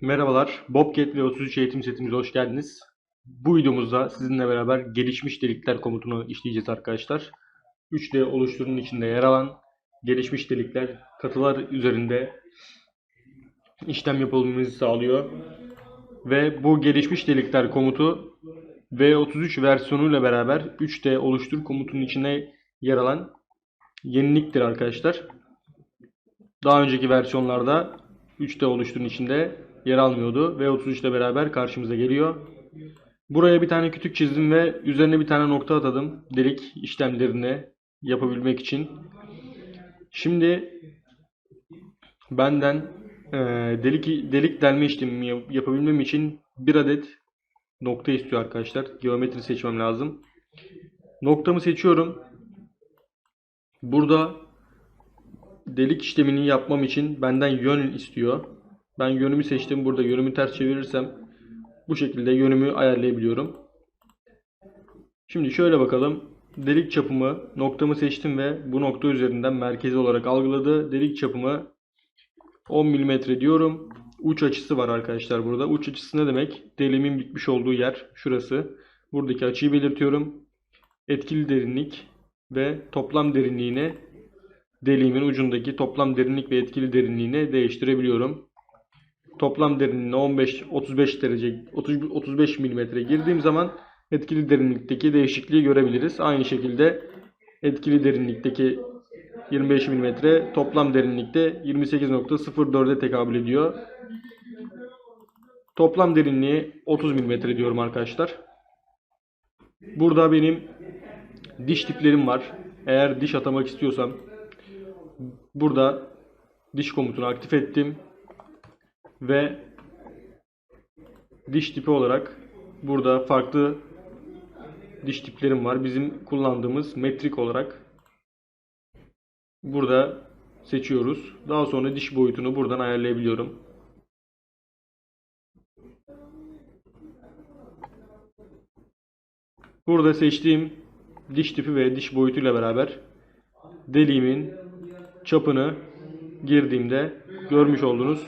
Merhabalar, Bobcat ve 33 eğitim setimize hoş geldiniz. Bu videomuzda sizinle beraber gelişmiş delikler komutunu işleyeceğiz arkadaşlar. 3D oluşturunun içinde yer alan gelişmiş delikler katılar üzerinde işlem yapabilmemizi sağlıyor. Ve bu gelişmiş delikler komutu V33 versiyonuyla beraber 3D oluştur komutunun içine yer alan yeniliktir arkadaşlar. Daha önceki versiyonlarda 3D oluşturun içinde yer almıyordu. V33 ile beraber karşımıza geliyor. Buraya bir tane kütük çizdim ve üzerine bir tane nokta atadım. Delik işlemlerini yapabilmek için. Şimdi benden e, delik delik delme işlemi yap- yapabilmem için bir adet nokta istiyor arkadaşlar. Geometri seçmem lazım. Noktamı seçiyorum. Burada delik işlemini yapmam için benden yön istiyor. Ben yönümü seçtim. Burada yönümü ters çevirirsem bu şekilde yönümü ayarlayabiliyorum. Şimdi şöyle bakalım. Delik çapımı noktamı seçtim ve bu nokta üzerinden merkezi olarak algıladı. Delik çapımı 10 mm diyorum. Uç açısı var arkadaşlar burada. Uç açısı ne demek? Deliğimin bitmiş olduğu yer şurası. Buradaki açıyı belirtiyorum. Etkili derinlik ve toplam derinliğine deliğimin ucundaki toplam derinlik ve etkili derinliğini değiştirebiliyorum. Toplam derinliğine 15 35 derece 30 35 milimetre girdiğim zaman etkili derinlikteki değişikliği görebiliriz. Aynı şekilde etkili derinlikteki 25 milimetre toplam derinlikte 28.04'e tekabül ediyor. Toplam derinliği 30 milimetre diyorum arkadaşlar. Burada benim diş tiplerim var. Eğer diş atamak istiyorsam burada diş komutunu aktif ettim ve diş tipi olarak burada farklı diş tiplerim var. Bizim kullandığımız metrik olarak burada seçiyoruz. Daha sonra diş boyutunu buradan ayarlayabiliyorum. Burada seçtiğim diş tipi ve diş boyutuyla beraber deliğimin çapını girdiğimde görmüş olduğunuz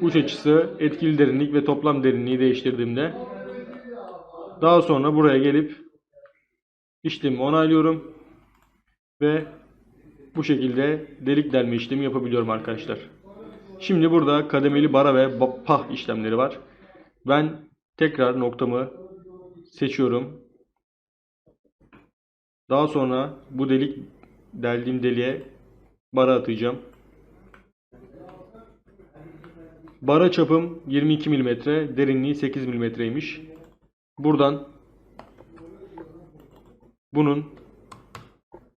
uç açısı, etkili derinlik ve toplam derinliği değiştirdiğimde daha sonra buraya gelip işlemi onaylıyorum ve bu şekilde delik delme işlemi yapabiliyorum arkadaşlar. Şimdi burada kademeli bara ve pah işlemleri var. Ben tekrar noktamı seçiyorum. Daha sonra bu delik deldiğim deliğe bara atacağım. Bara çapım 22 mm, derinliği 8 mm'ymiş. Buradan bunun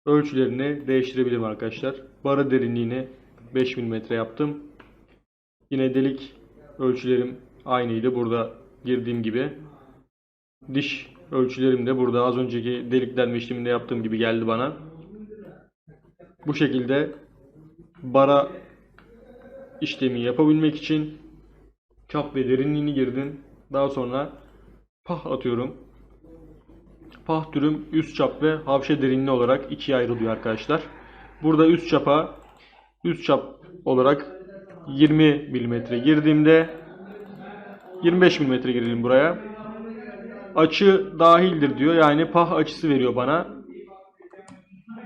ölçülerini değiştirebilirim arkadaşlar. Bara derinliğini 5 mm yaptım. Yine delik ölçülerim aynıydı. Burada girdiğim gibi. Diş ölçülerim de burada az önceki delik delme işleminde yaptığım gibi geldi bana. Bu şekilde bara işlemi yapabilmek için çap ve derinliğini girdim. Daha sonra pah atıyorum. Pah türüm üst çap ve havşe derinliği olarak ikiye ayrılıyor arkadaşlar. Burada üst çapa üst çap olarak 20 mm girdiğimde 25 mm girelim buraya. Açı dahildir diyor. Yani pah açısı veriyor bana.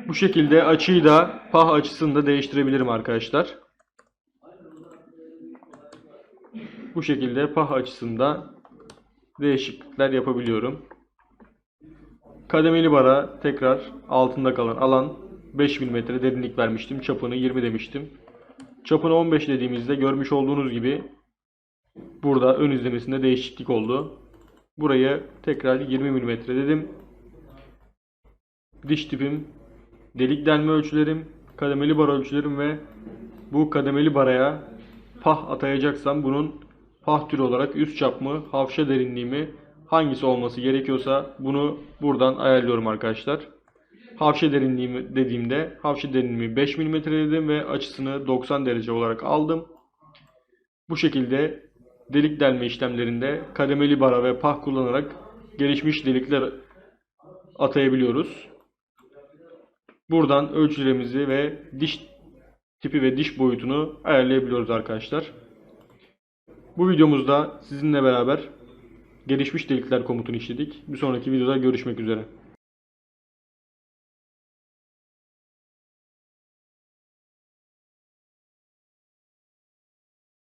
Bu şekilde açıyı da pah açısını da değiştirebilirim arkadaşlar. Bu şekilde pah açısında değişiklikler yapabiliyorum. Kademeli bara tekrar altında kalan alan 5 mm derinlik vermiştim. Çapını 20 demiştim. Çapını 15 dediğimizde görmüş olduğunuz gibi burada ön izlemesinde değişiklik oldu. Buraya tekrar 20 mm dedim. Diş tipim, delik delme ölçülerim, kademeli bara ölçülerim ve bu kademeli baraya pah atayacaksam bunun pah türü olarak üst çap mı, havşa derinliği mi hangisi olması gerekiyorsa bunu buradan ayarlıyorum arkadaşlar. Havşa derinliği dediğimde havşa derinliği 5 mm dedim ve açısını 90 derece olarak aldım. Bu şekilde delik delme işlemlerinde kademeli bara ve pah kullanarak gelişmiş delikler atayabiliyoruz. Buradan ölçülerimizi ve diş tipi ve diş boyutunu ayarlayabiliyoruz arkadaşlar. Bu videomuzda sizinle beraber gelişmiş delikler komutunu işledik. Bir sonraki videoda görüşmek üzere.